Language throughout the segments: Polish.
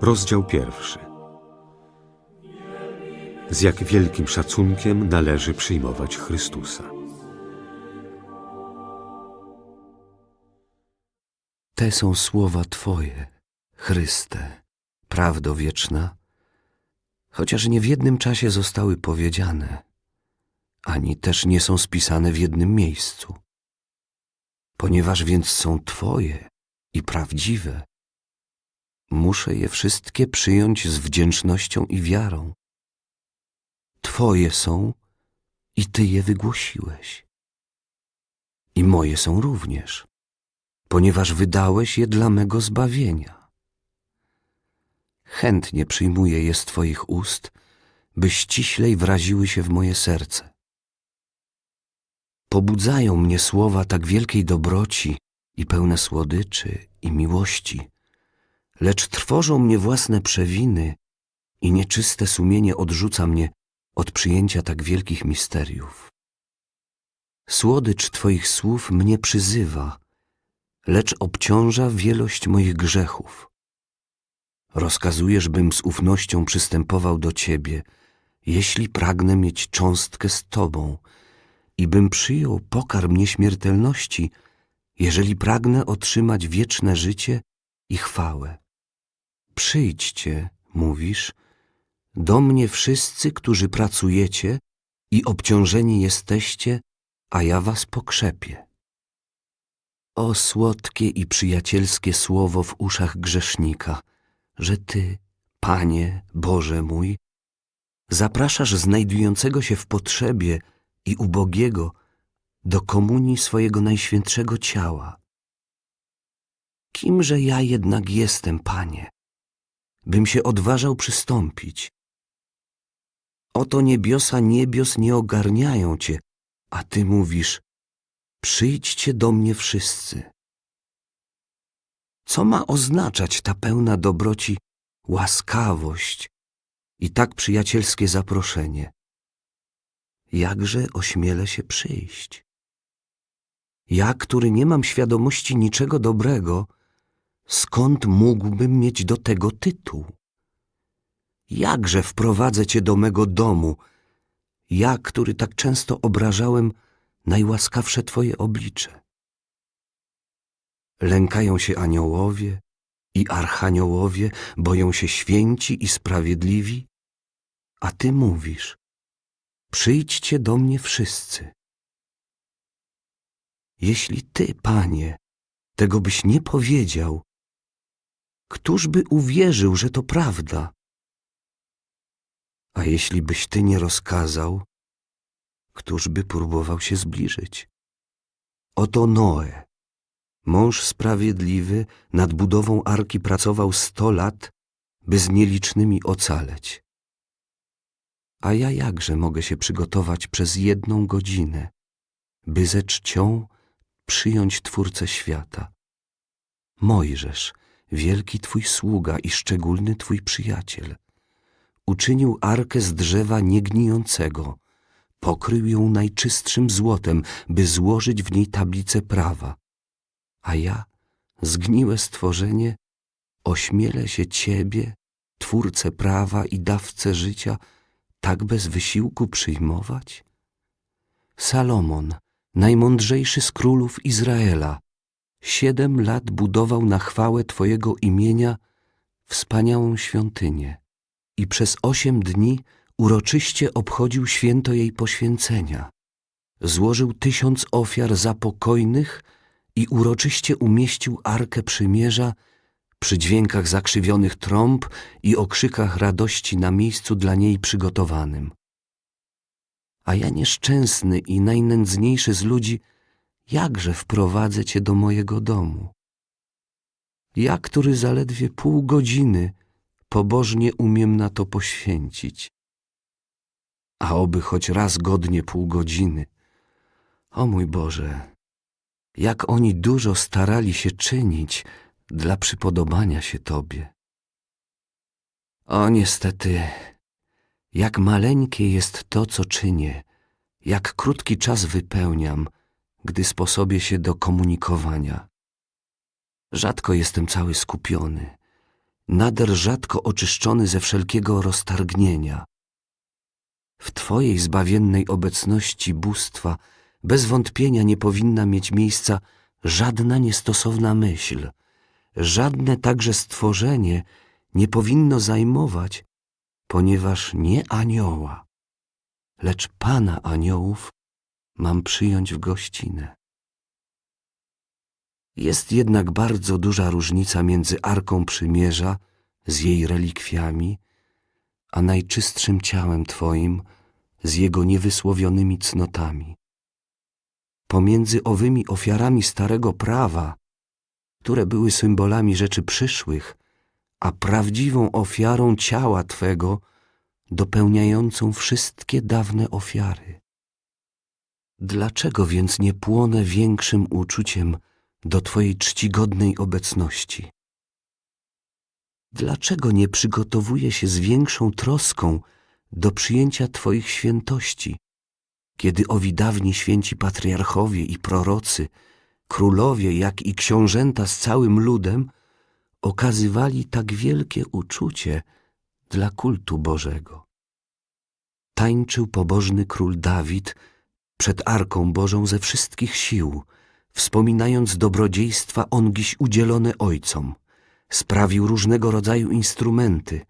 Rozdział pierwszy. Z jak wielkim szacunkiem należy przyjmować Chrystusa. Te są słowa Twoje, Chryste, prawdo wieczna, chociaż nie w jednym czasie zostały powiedziane, ani też nie są spisane w jednym miejscu. Ponieważ więc są Twoje i prawdziwe, muszę je wszystkie przyjąć z wdzięcznością i wiarą. Twoje są i Ty je wygłosiłeś. I moje są również ponieważ wydałeś je dla mego zbawienia. Chętnie przyjmuję je z Twoich ust, by ściślej wraziły się w moje serce. Pobudzają mnie słowa tak wielkiej dobroci i pełne słodyczy i miłości, lecz trwożą mnie własne przewiny i nieczyste sumienie odrzuca mnie od przyjęcia tak wielkich misteriów. Słodycz Twoich słów mnie przyzywa, lecz obciąża wielość moich grzechów. Rozkazujesz, bym z ufnością przystępował do Ciebie, jeśli pragnę mieć cząstkę z Tobą i bym przyjął pokarm nieśmiertelności, jeżeli pragnę otrzymać wieczne życie i chwałę. Przyjdźcie, mówisz, do mnie wszyscy, którzy pracujecie i obciążeni jesteście, a ja was pokrzepię. O słodkie i przyjacielskie słowo w uszach grzesznika, że Ty, Panie Boże mój, zapraszasz znajdującego się w potrzebie i ubogiego do komunii swojego najświętszego ciała. Kimże ja jednak jestem, Panie, bym się odważał przystąpić? Oto niebiosa niebios nie ogarniają Cię, a Ty mówisz, Przyjdźcie do mnie wszyscy. Co ma oznaczać ta pełna dobroci łaskawość i tak przyjacielskie zaproszenie? Jakże ośmielę się przyjść? Ja, który nie mam świadomości niczego dobrego, skąd mógłbym mieć do tego tytuł? Jakże wprowadzę cię do mego domu, ja, który tak często obrażałem najłaskawsze Twoje oblicze. Lękają się aniołowie i archaniołowie, boją się święci i sprawiedliwi, a Ty mówisz, przyjdźcie do mnie wszyscy. Jeśli Ty, Panie, tego byś nie powiedział, któż by uwierzył, że to prawda? A jeśli byś Ty nie rozkazał, któż by próbował się zbliżyć? Oto Noe, mąż sprawiedliwy, nad budową arki pracował sto lat, by z nielicznymi ocaleć. A ja jakże mogę się przygotować przez jedną godzinę, by ze czcią przyjąć Twórcę świata? Mojżesz, wielki Twój sługa i szczególny Twój przyjaciel, uczynił arkę z drzewa niegnijącego, pokrył ją najczystszym złotem, by złożyć w niej tablicę prawa. A ja, zgniłe stworzenie, ośmielę się Ciebie, Twórcę prawa i dawcę życia, tak bez wysiłku przyjmować? Salomon, najmądrzejszy z królów Izraela, siedem lat budował na chwałę Twojego imienia wspaniałą świątynię i przez osiem dni uroczyście obchodził święto jej poświęcenia. Złożył tysiąc ofiar zapokojnych i uroczyście umieścił Arkę Przymierza przy dźwiękach zakrzywionych trąb i okrzykach radości na miejscu dla niej przygotowanym. A ja nieszczęsny i najnędzniejszy z ludzi, jakże wprowadzę cię do mojego domu? Ja, który zaledwie pół godziny pobożnie umiem na to poświęcić a oby choć raz godnie pół godziny. O mój Boże, jak oni dużo starali się czynić dla przypodobania się Tobie. O niestety, jak maleńkie jest to, co czynię, jak krótki czas wypełniam, gdy sposobię się do komunikowania. Rzadko jestem cały skupiony, nader rzadko oczyszczony ze wszelkiego roztargnienia. W Twojej zbawiennej obecności bóstwa bez wątpienia nie powinna mieć miejsca żadna niestosowna myśl, żadne także stworzenie nie powinno zajmować, ponieważ nie anioła, lecz Pana aniołów mam przyjąć w gościnę. Jest jednak bardzo duża różnica między Arką Przymierza z jej relikwiami, a najczystszym ciałem Twoim z jego niewysłowionymi cnotami. Pomiędzy owymi ofiarami starego prawa, które były symbolami rzeczy przyszłych, a prawdziwą ofiarą ciała Twego, dopełniającą wszystkie dawne ofiary. Dlaczego więc nie płonę większym uczuciem do Twojej czcigodnej obecności? Dlaczego nie przygotowuję się z większą troską do przyjęcia Twoich świętości, kiedy owi dawni święci patriarchowie i prorocy, królowie, jak i książęta z całym ludem okazywali tak wielkie uczucie dla kultu Bożego? Tańczył pobożny król Dawid przed Arką Bożą ze wszystkich sił, wspominając dobrodziejstwa ongiś udzielone ojcom. Sprawił różnego rodzaju instrumenty,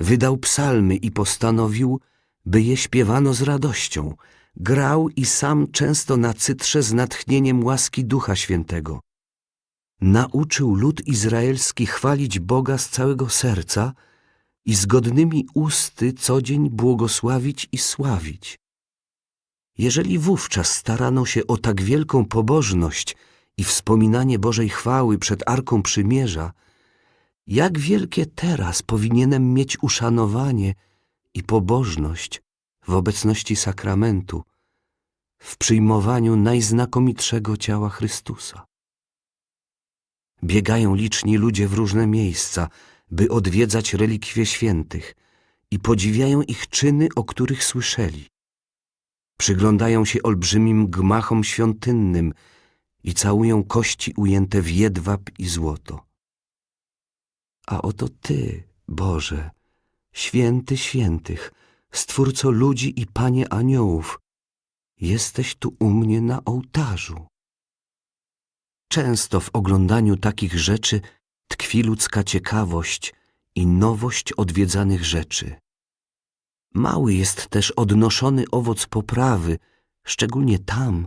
wydał psalmy i postanowił, by je śpiewano z radością. Grał i sam często na cytrze z natchnieniem łaski Ducha Świętego. Nauczył lud izraelski chwalić Boga z całego serca i zgodnymi usty co dzień błogosławić i sławić. Jeżeli wówczas starano się o tak wielką pobożność i wspominanie Bożej chwały przed Arką Przymierza, jak wielkie teraz powinienem mieć uszanowanie i pobożność w obecności sakramentu, w przyjmowaniu najznakomitszego ciała Chrystusa. Biegają liczni ludzie w różne miejsca, by odwiedzać relikwie świętych i podziwiają ich czyny, o których słyszeli. Przyglądają się olbrzymim gmachom świątynnym i całują kości ujęte w jedwab i złoto. A oto Ty, Boże, święty świętych, Stwórco ludzi i Panie aniołów, jesteś tu u mnie na ołtarzu. Często w oglądaniu takich rzeczy tkwi ludzka ciekawość i nowość odwiedzanych rzeczy. Mały jest też odnoszony owoc poprawy, szczególnie tam,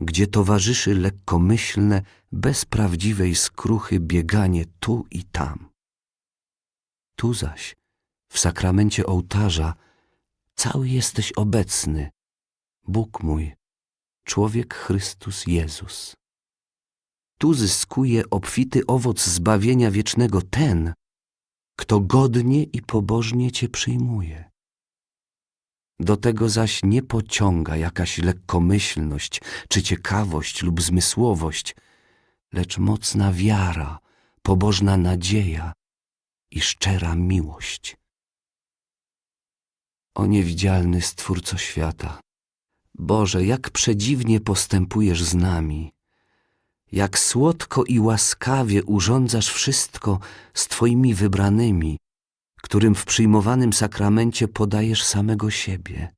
gdzie towarzyszy lekkomyślne, bez prawdziwej skruchy bieganie tu i tam. Tu zaś, w sakramencie ołtarza, cały jesteś obecny, Bóg mój, człowiek Chrystus Jezus. Tu zyskuje obfity owoc zbawienia wiecznego ten, kto godnie i pobożnie Cię przyjmuje. Do tego zaś nie pociąga jakaś lekkomyślność, czy ciekawość lub zmysłowość, lecz mocna wiara, pobożna nadzieja i szczera miłość. O niewidzialny Stwórco świata, Boże, jak przedziwnie postępujesz z nami, jak słodko i łaskawie urządzasz wszystko z Twoimi wybranymi, którym w przyjmowanym sakramencie podajesz samego siebie.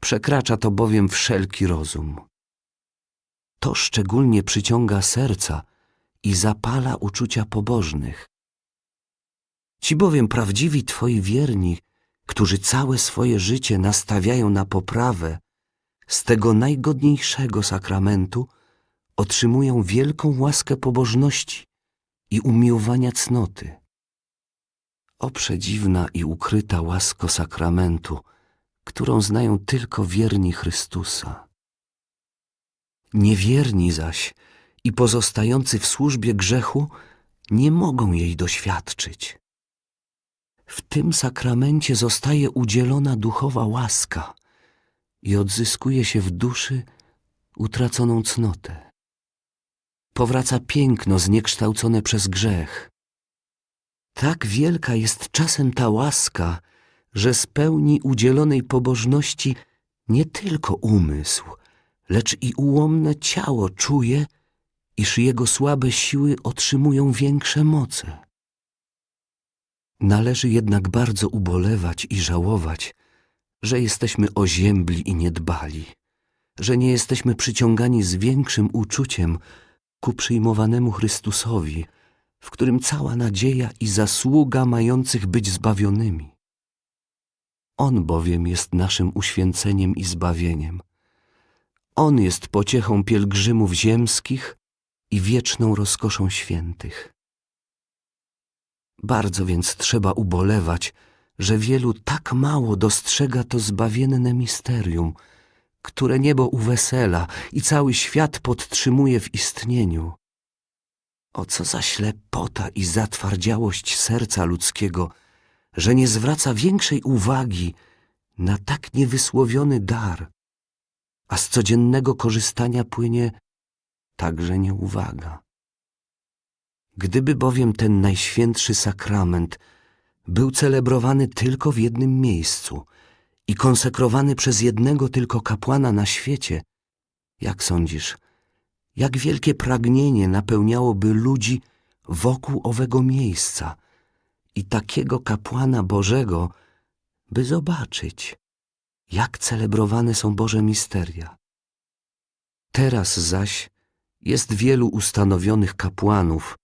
Przekracza to bowiem wszelki rozum. To szczególnie przyciąga serca i zapala uczucia pobożnych. Ci bowiem prawdziwi Twoi wierni, którzy całe swoje życie nastawiają na poprawę, z tego najgodniejszego sakramentu otrzymują wielką łaskę pobożności i umiłowania cnoty. O przedziwna i ukryta łasko sakramentu, którą znają tylko wierni Chrystusa. Niewierni zaś i pozostający w służbie grzechu nie mogą jej doświadczyć. W tym sakramencie zostaje udzielona duchowa łaska i odzyskuje się w duszy utraconą cnotę. Powraca piękno zniekształcone przez grzech. Tak wielka jest czasem ta łaska, że spełni udzielonej pobożności nie tylko umysł, lecz i ułomne ciało czuje, iż jego słabe siły otrzymują większe moce. Należy jednak bardzo ubolewać i żałować, że jesteśmy oziębli i niedbali, że nie jesteśmy przyciągani z większym uczuciem ku przyjmowanemu Chrystusowi, w którym cała nadzieja i zasługa mających być zbawionymi. On bowiem jest naszym uświęceniem i zbawieniem. On jest pociechą pielgrzymów ziemskich i wieczną rozkoszą świętych. Bardzo więc trzeba ubolewać, że wielu tak mało dostrzega to zbawienne misterium, które niebo uwesela i cały świat podtrzymuje w istnieniu. O co za ślepota i zatwardziałość serca ludzkiego, że nie zwraca większej uwagi na tak niewysłowiony dar, a z codziennego korzystania płynie także nieuwaga. Gdyby bowiem ten najświętszy sakrament był celebrowany tylko w jednym miejscu i konsekrowany przez jednego tylko kapłana na świecie, jak sądzisz, jak wielkie pragnienie napełniałoby ludzi wokół owego miejsca i takiego kapłana Bożego, by zobaczyć, jak celebrowane są Boże misteria. Teraz zaś jest wielu ustanowionych kapłanów,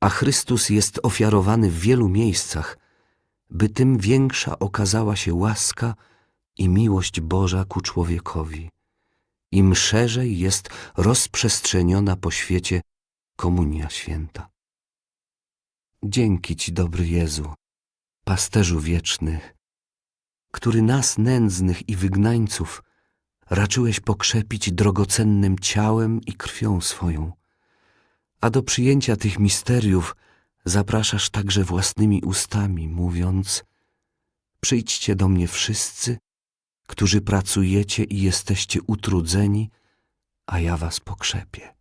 a Chrystus jest ofiarowany w wielu miejscach, by tym większa okazała się łaska i miłość Boża ku człowiekowi. Im szerzej jest rozprzestrzeniona po świecie komunia święta. Dzięki Ci, dobry Jezu, pasterzu wieczny, który nas, nędznych i wygnańców, raczyłeś pokrzepić drogocennym ciałem i krwią swoją, a do przyjęcia tych misteriów zapraszasz także własnymi ustami, mówiąc Przyjdźcie do mnie wszyscy, którzy pracujecie i jesteście utrudzeni, a ja was pokrzepię.